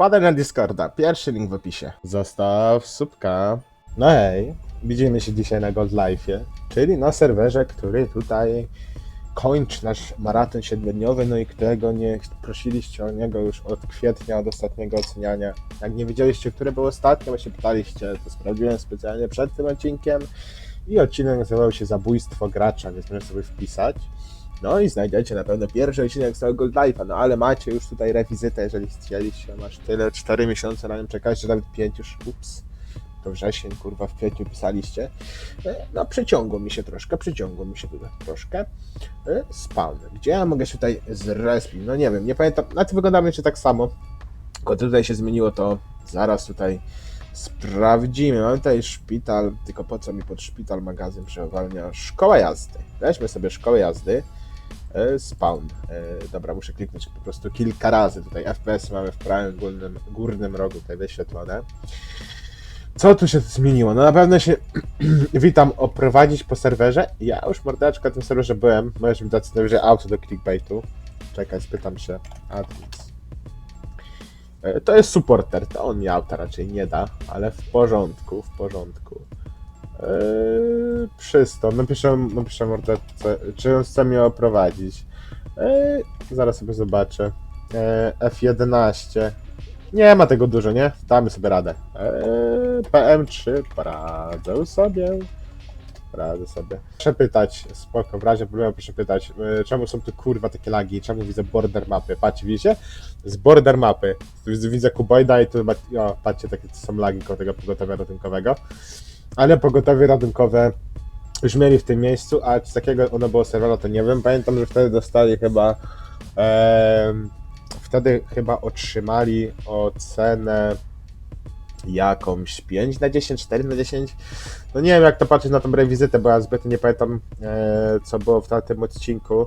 Wpadaj na Discorda, pierwszy link w opisie. Zostaw subka. No hej, widzimy się dzisiaj na Gold Life'ie, czyli na serwerze, który tutaj kończy nasz maraton siedmiodniowy, no i którego nie prosiliście o niego już od kwietnia, od ostatniego oceniania. Jak nie wiedzieliście, które było ostatnie, bo się pytaliście, to sprawdziłem specjalnie przed tym odcinkiem i odcinek nazywał się Zabójstwo gracza, więc możecie sobie wpisać. No i znajdziecie na pewno pierwszy odcinek z Gold Life'a, no ale macie już tutaj rewizytę, jeżeli chcieliście, masz tyle, 4 miesiące na nim czekać, że nawet 5 już, ups, to wrzesień, kurwa, w kwietniu pisaliście. E, No przeciągło mi się troszkę, przeciągło mi się tutaj troszkę. E, Spawn, gdzie ja mogę się tutaj zrespić? No nie wiem, nie pamiętam, na to wygląda jeszcze tak samo, tylko tutaj się zmieniło to, zaraz tutaj sprawdzimy. Mamy tutaj szpital, tylko po co mi pod szpital magazyn przewalnia? Szkoła jazdy. Weźmy sobie szkołę jazdy. E, Spawn. E, Dobra, muszę kliknąć po prostu kilka razy. Tutaj FPS mamy w prawym górnym, górnym rogu tutaj wyświetlone. Co tu się zmieniło? No na pewno się witam oprowadzić po serwerze. Ja już mordeczka na tym serwerze byłem. Możesz mi dać najwyżej auto do clickbaitu. Czekaj, spytam się. Admins. E, To jest supporter, to on mi auta raczej nie da, ale w porządku, w porządku. Eee, przysto, napiszę, napiszę mordeczce, czy on chce mnie oprowadzić. Eee, zaraz sobie zobaczę. Eee, F11. Nie ma tego dużo, nie? Damy sobie radę. Eee, PM3, poradzę sobie. Radzę sobie. Proszę pytać, spoko, w razie problemu proszę pytać, czemu są tu kurwa takie lagi, czemu widzę border mapy? Patrzcie, widzicie? Z border mapy. Widzę- widzę kuboida i tu o, patrzcie, takie są lagi koło tego pogotowia ratunkowego. Ale pogotowie ratunkowe już mieli w tym miejscu, a z takiego ono było serwowane, to nie wiem. Pamiętam, że wtedy dostali chyba em, wtedy chyba otrzymali ocenę jakąś 5 na 10, 4 na 10. No nie wiem jak to patrzeć na tą rewizytę, bo ja zbyt nie pamiętam e, co było w tamtym odcinku.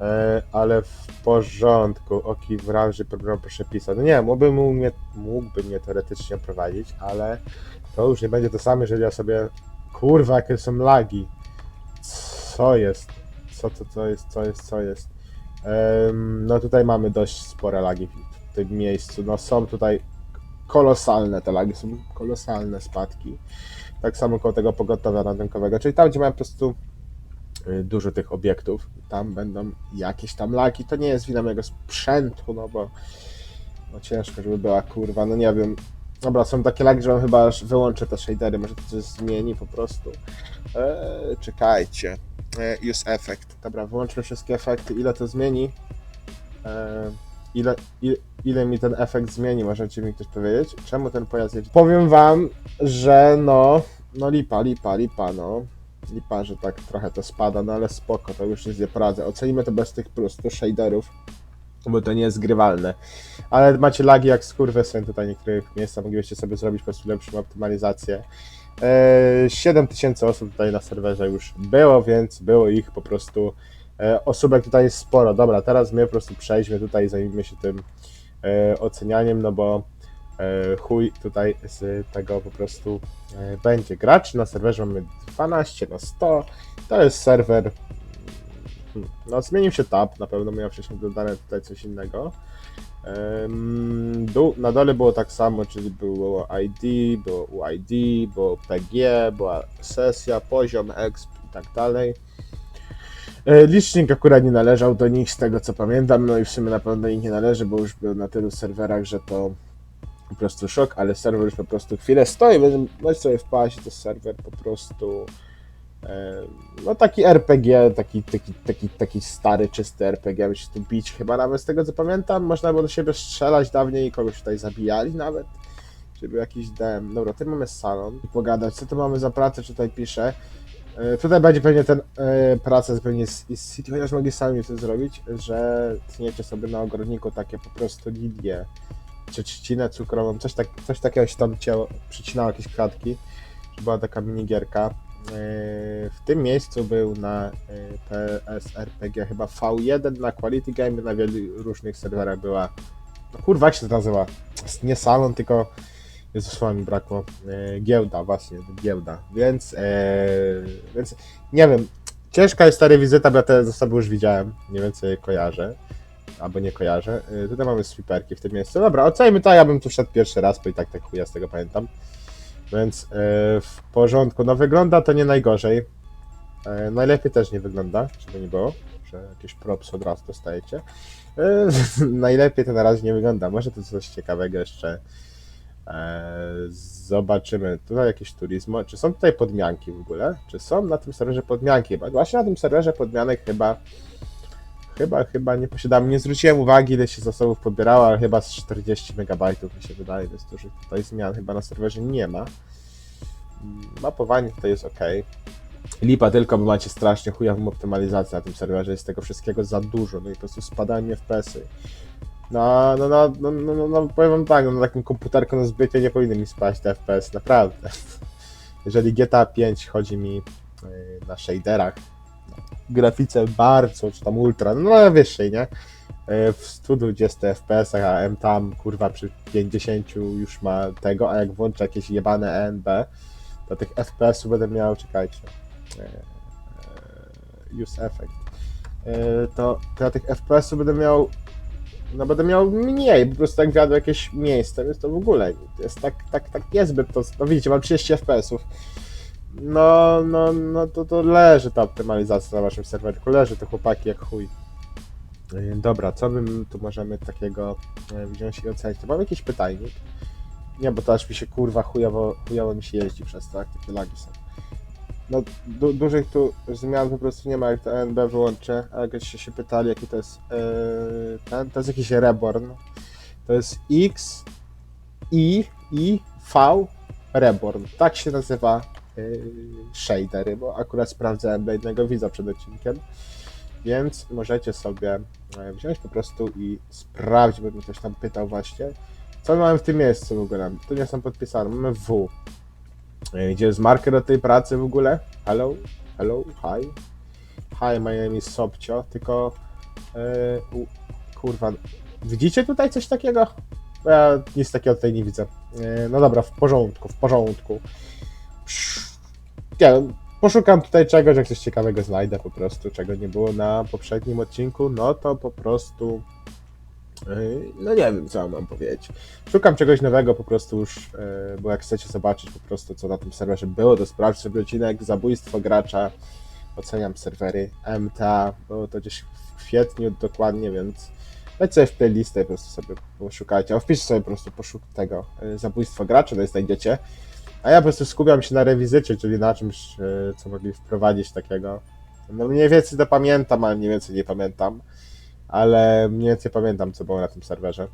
E, ale w porządku. Oki w razie problemu proszę pisać. No nie, mógłby, mógł mnie, mógłby mnie teoretycznie prowadzić, ale to już nie będzie to samo, jeżeli ja sobie. Kurwa, jakie są lagi. Co jest? Co to, co jest, co jest, co jest? No tutaj mamy dość spore lagi w tym miejscu. No są tutaj kolosalne te lagi, są kolosalne spadki. Tak samo koło tego pogotowia ratunkowego, czyli tam, gdzie mają po prostu dużo tych obiektów, tam będą jakieś tam lagi. To nie jest wina mojego sprzętu, no bo no ciężko, żeby była kurwa, no nie wiem. Dobra, są takie lagi, że chyba aż wyłączę te shadery, może to coś zmieni po prostu. Eee, czekajcie. Eee, use effect. Dobra, wyłączmy wszystkie efekty. Ile to zmieni? Eee, ile, ile, ile mi ten efekt zmieni? Możecie mi ktoś powiedzieć? Czemu ten pojazd jedzie? Powiem wam, że no, no lipa, lipa, lipa, no. Lipa, że tak trochę to spada, no ale spoko, to już nie poradzę. Ocenimy to bez tych prostu shaderów, bo to nie jest grywalne. Ale macie lagi jak skurwysyn tutaj niektórych miejscach, moglibyście sobie zrobić po prostu lepszą optymalizację. Eee, 7000 osób tutaj na serwerze już było, więc było ich po prostu e, osóbek tutaj jest sporo. Dobra, teraz my po prostu przejdźmy tutaj i zajmijmy się tym e, ocenianiem, no bo e, chuj tutaj z tego po prostu e, będzie. Graczy na serwerze mamy 12 na 100. To jest serwer. hmm, No, zmienił się tab, na pewno miał wcześniej dodane tutaj coś innego. Na dole było tak samo, czyli było ID, było UID, było PG, była sesja, poziom, exp i tak dalej. E, Licznik akurat nie należał do nich, z tego co pamiętam, no i w sumie na pewno do nich nie należy, bo już był na tylu serwerach, że to po prostu szok, ale serwer już po prostu chwilę stoi, więc możesz sobie wpaść, to serwer po prostu no taki RPG, taki, taki, taki, taki stary, czysty RPG, by się tu bić chyba nawet z tego co pamiętam, można było do siebie strzelać dawniej i kogoś tutaj zabijali nawet, był jakiś DM. Dobra, tutaj mamy salon i pogadać, co tu mamy za pracę, czy tutaj pisze. E, Tutaj będzie pewnie ten e, praca zupełnie z, z City, chociaż mogli sami to zrobić, że tniecie sobie na ogrodniku takie po prostu lilie, czy trzcinę cukrową, coś, tak, coś takiego się tam ciało, przycinało jakieś kratki, była taka minigierka. E, W tym miejscu był na e, PSRPG chyba V1 na Quality Game, na wielu różnych serwerach była, no kurwa jak się to nazywa, nie salon, tylko Jezu, mi brakło. E, giełda, właśnie, giełda. Więc, więc nie wiem. Ciężka jest ta rewizyta, bo ja te zasoby już widziałem. Nie więcej kojarzę. Albo nie kojarzę. Y, Tutaj mamy sweeperki w tym miejscu. Dobra, ocejmy to, ja bym tu wszedł pierwszy raz, bo i tak tak chuja z tego pamiętam. Więc y, w porządku. No wygląda to nie najgorzej. Y, Najlepiej też nie wygląda, żeby nie było, że jakieś props od razu dostajecie. Najlepiej to na razie nie wygląda. Może to coś ciekawego jeszcze e, zobaczymy. Tutaj jakieś turizmo. Czy są tutaj podmianki w ogóle? Czy są na tym serwerze podmianki? Właśnie na tym serwerze podmianek chyba Chyba, chyba nie posiadam. Nie zwróciłem uwagi, ile się zasobów pobierało, ale chyba z 40 MB mi się wydaje, więc dużych tutaj zmian chyba na serwerze nie ma. Mapowanie tutaj jest ok. Lipa tylko, bo macie strasznie chujową optymalizację na tym serwerze, jest tego wszystkiego za dużo, no i po prostu spadają mi FPS-y. No, no, no, no, no, no, no powiem wam tak, no, na takim komputerku na zbycie nie powinny mi spaść te FPS, naprawdę. Jeżeli GTA 5 chodzi mi yy, na shaderach, grafice bardzo, czy tam ultra, no wyższej, nie? E, W 120 FPS, a M tam kurwa przy 50 już ma tego, a jak włączę jakieś jebane ENB, to tych FPS-ów będę miał, czekajcie, e, e, use effect, to, to ja tych FPS-ów będę miał, no będę miał mniej, po prostu jak wjadę w jakieś miejsce, więc to w ogóle jest tak, tak, tak niezbyt to, no widzicie, mam 30 FPS-ów, no, no, no to, to leży ta optymalizacja na waszym serwerku, leży to chłopaki jak chuj. Yy, Dobra, co bym tu możemy takiego e, wziąć i ocenić? To mam jakiś pytajnik? Nie, bo to aż mi się kurwa chujowo, chujowo mi się jeździ przez to, jak takie lagi są. No, du dużych tu zmian po prostu nie ma, jak to NB wyłączę, a jakbyście się pytali, jaki to jest yy, ten, to jest jakiś Reborn. To jest X, I, I, V, Reborn. Tak się nazywa shadery, bo akurat sprawdzałem dla jednego widza przed odcinkiem, więc możecie sobie e, wziąć po prostu i sprawdzić, bo mnie ktoś tam pytał właśnie, co my mamy w tym miejscu w ogóle. Tu nie są podpisane, mamy W. E, Gdzie jest marker do tej pracy w ogóle? Hello? Hello? Hi? Hi, my name is Sobcio, tylko u, kurwa, widzicie tutaj coś takiego? Ja nic takiego tutaj nie widzę. E, No dobra, w porządku, w porządku. Nie wiem, poszukam tutaj czegoś, jak coś ciekawego znajdę po prostu, czego nie było na poprzednim odcinku, no to po prostu yy, no nie wiem, co mam powiedzieć. Szukam czegoś nowego po prostu już, yy, bo jak chcecie zobaczyć po prostu, co na tym serwerze było, to sprawdź sobie odcinek Zabójstwo gracza, oceniam serwery MTA, było to gdzieś w kwietniu dokładnie, więc wejdź sobie w playlistę po prostu sobie poszukajcie, a wpiszcie sobie po prostu poszuk tego yy, Zabójstwo gracza, to znajdziecie. A ja po prostu skupiam się na rewizycie, czyli na czymś, e, co mogli wprowadzić takiego. No mniej więcej to pamiętam, ale mniej więcej nie pamiętam. Ale mniej więcej pamiętam, co było na tym serwerze.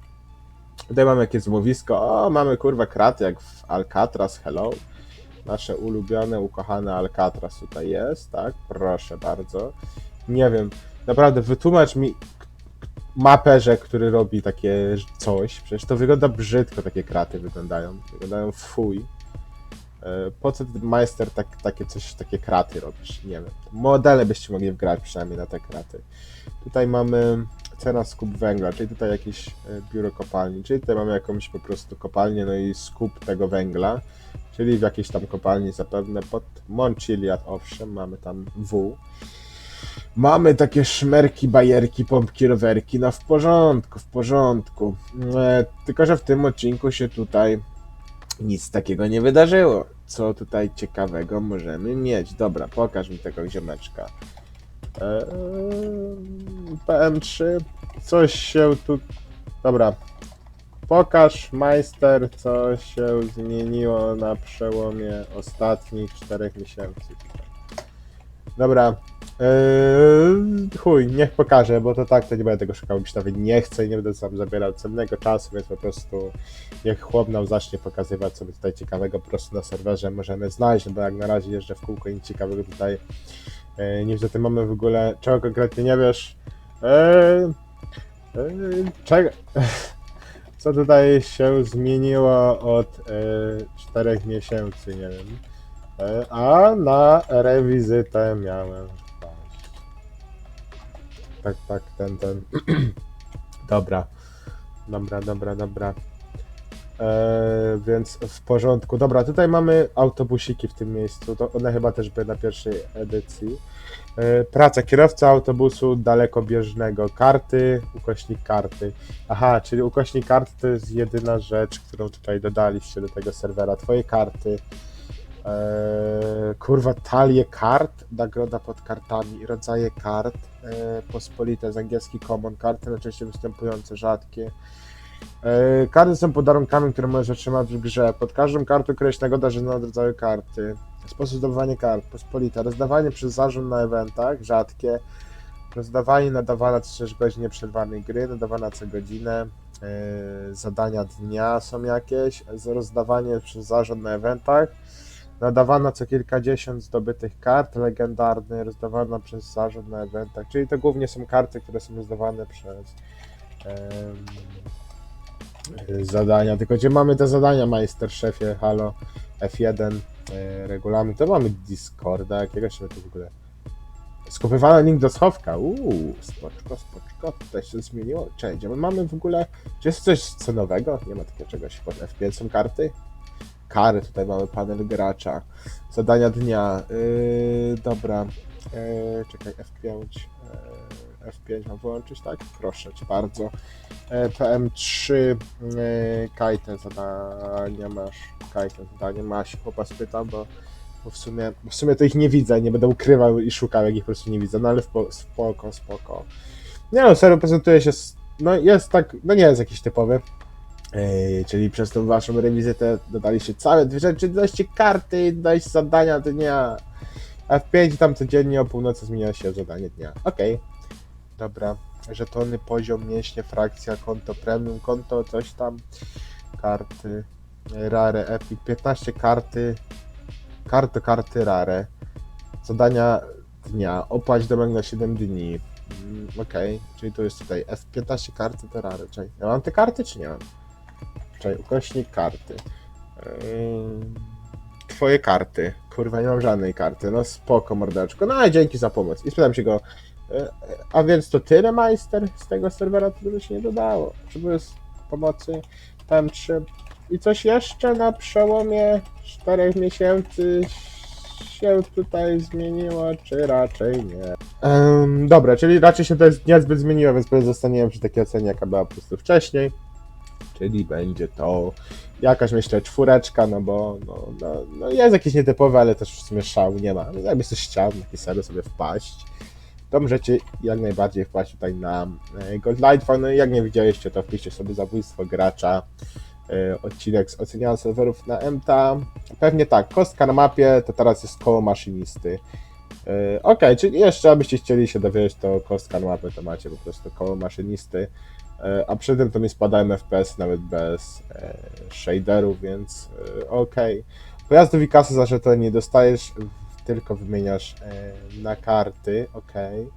Tutaj mamy jakieś zmowisko. O, mamy kurwa kraty jak w Alcatraz, hello. Nasze ulubione, ukochane Alcatraz tutaj jest, tak? Proszę bardzo. Nie wiem, naprawdę wytłumacz mi maperze, który robi takie coś. Przecież to wygląda brzydko, takie kraty wyglądają. Wyglądają fuj. E, Po co ty, majster tak, takie coś, takie kraty robisz? Nie wiem. Modele byście mogli wgrać przynajmniej na te kraty. Tutaj mamy cena skup węgla, czyli tutaj jakieś e, biuro kopalni, czyli tutaj mamy jakąś po prostu kopalnię, no i skup tego węgla, czyli w jakiejś tam kopalni zapewne pod Montchiliad, owszem, mamy tam W. Mamy takie szmerki, bajerki, pompki, rowerki, no w porządku, w porządku. E, tylko, że w tym odcinku się tutaj nic takiego nie wydarzyło. Co tutaj ciekawego możemy mieć? Dobra, pokaż mi tego ziomeczka. Eee, PM3. Coś się tu. Dobra. Pokaż, majster, co się zmieniło na przełomie ostatnich czterech miesięcy. Dobra. Eee, chuj, niech pokażę, bo to tak to nie będę tego szukał, już nawet nie chcę i nie będę sam zabierał cennego czasu, więc po prostu niech chłop nam zacznie pokazywać, co my tutaj ciekawego po prostu na serwerze możemy znaleźć, no bo jak na razie jeżdżę w kółko i nic ciekawego tutaj e, nie widzę. Ty mamy w ogóle, czego konkretnie nie wiesz? Eee, eee, czego? Co tutaj się zmieniło od e, czterech miesięcy, nie wiem. E, a na rewizytę miałem. Tak, tak, ten, ten. dobra. Dobra, dobra, dobra. E, więc w porządku. Dobra, tutaj mamy autobusiki w tym miejscu. To one chyba też były na pierwszej edycji. E, praca kierowca autobusu dalekobieżnego. Karty, ukośnik karty. Aha, czyli ukośnik karty to jest jedyna rzecz, którą tutaj dodaliście do tego serwera. Twoje karty. Eee, kurwa, talie kart, nagroda pod kartami, rodzaje kart, pospolite z angielski common, karty najczęściej występujące, rzadkie. E, karty są podarunkami, które możesz otrzymać w grze. Pod każdą kartą nagroda rzędna od rodzaju karty. Sposób zdobywania kart, pospolite, rozdawanie przez zarząd na eventach, rzadkie. Rozdawanie nadawana co 6 godzin nieprzerwanej gry, nadawana co godzinę. E, zadania dnia są jakieś, rozdawanie przez zarząd na eventach. Nadawana co kilkadziesiąt zdobytych kart legendarnych, rozdawana przez zarząd na eventach, czyli to głównie są karty, które są rozdawane przez em, zadania. Tylko gdzie mamy te zadania, Majster Szefie, Halo, F1, e, regulamin, to mamy Discorda, jakiegoś my tu w ogóle. Skopywano link do schowka. Uuu, spoczko, spoczko, tutaj się zmieniło. Cześć, mamy w ogóle. Czy jest coś co nowego? Nie ma takiego czegoś. Pod F5 są karty? Kary, tutaj mamy panel gracza. Zadania dnia. Yy, dobra. Yy, czekaj, F5. Yy, F5 mam wyłączyć, tak? Proszę cię bardzo. Yy, PM3. Yy, Kajten zadania masz. Kajten zadanie masz. Chłopa spytam, bo, bo w sumie bo w sumie to ich nie widzę. Nie będę ukrywał i szukał, jak ich po prostu nie widzę. No ale spo, spoko, spoko. Nie no, serio prezentuje się. No jest tak. No nie jest jakiś typowy. Czyli przez tą waszą rewizytę dodaliście całe dwie rzeczy, dodaliście karty, dodaliście zadania dnia. A w 5 tam codziennie o północy zmienia się zadanie dnia. Okej. Dobra. Żetony, poziom, mięśnie, frakcja, konto premium, konto, coś tam. Karty. Rare, epic. 15 karty. Karty, karty rare. Zadania dnia. Opłać domek na 7 dni. Mm, Okej, czyli to jest tutaj F15 karty to rare. Czekaj, ja mam te karty czy nie mam? Czekaj, ukośnik karty. Twoje karty. Kurwa, nie mam żadnej karty. No spoko, mordeczko. No dzięki za pomoc. I spytam się go, e, a więc to tyle, majster, z tego serwera to się nie dodało. Potrzebuję s- pomocy. Tam trzy. I coś jeszcze na przełomie czterech miesięcy się tutaj zmieniło, czy raczej nie? Em, dobra, czyli raczej się to jest niezbyt zmieniło, więc pozostaniemy przy takiej ocenie, jaka była po prostu wcześniej. Czyli będzie to jakaś myślę czwóreczka, no bo no, no, no jest jakieś nietypowe, ale też w sumie szału nie ma. No, jakby coś chciał na sobie wpaść, to możecie jak najbardziej wpaść tutaj na e, Gold Lightfall. No i jak nie widzieliście, to wpiszcie sobie zabójstwo gracza. e, Odcinek z oceniania serwerów na MTA. Pewnie tak, kostka na mapie to teraz jest koło maszynisty. E, Okej, czyli jeszcze abyście chcieli się dowiedzieć, to kostka na mapę to macie po prostu koło maszynisty. E, A przy tym to mi spadają FPS nawet bez e, shaderów, więc e, okej. Pojazdów i kasy za to nie dostajesz, tylko wymieniasz e, na karty, okej.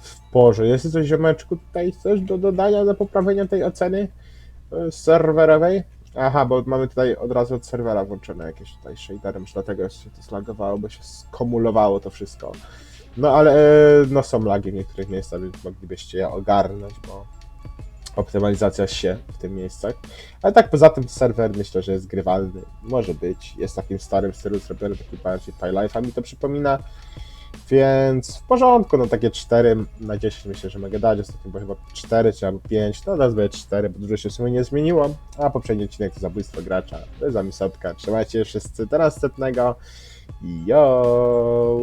W porze. Jest coś, ziomeczku, tutaj coś do dodania, do poprawienia tej oceny e, serwerowej? Aha, bo mamy tutaj od razu od serwera włączone jakieś tutaj shadery, może dlatego się to zlagowało, bo się skumulowało to wszystko. No ale e, no są lagi w niektórych miejscach, więc moglibyście je ogarnąć, bo optymalizacja się w tym miejscach. Ale tak poza tym serwer myślę, że jest grywalny. Może być. Jest takim starym stylu zrobiony, taki bardziej Pylife'a mi to przypomina. Więc w porządku, no takie 4 na 10 myślę, że mogę dać. Ostatnio było chyba 4 czy albo 5, to teraz będzie 4, bo dużo się w sumie nie zmieniło. A poprzedni odcinek to zabójstwo gracza. To jest zamisopka. Trzymajcie się wszyscy do następnego. Yo!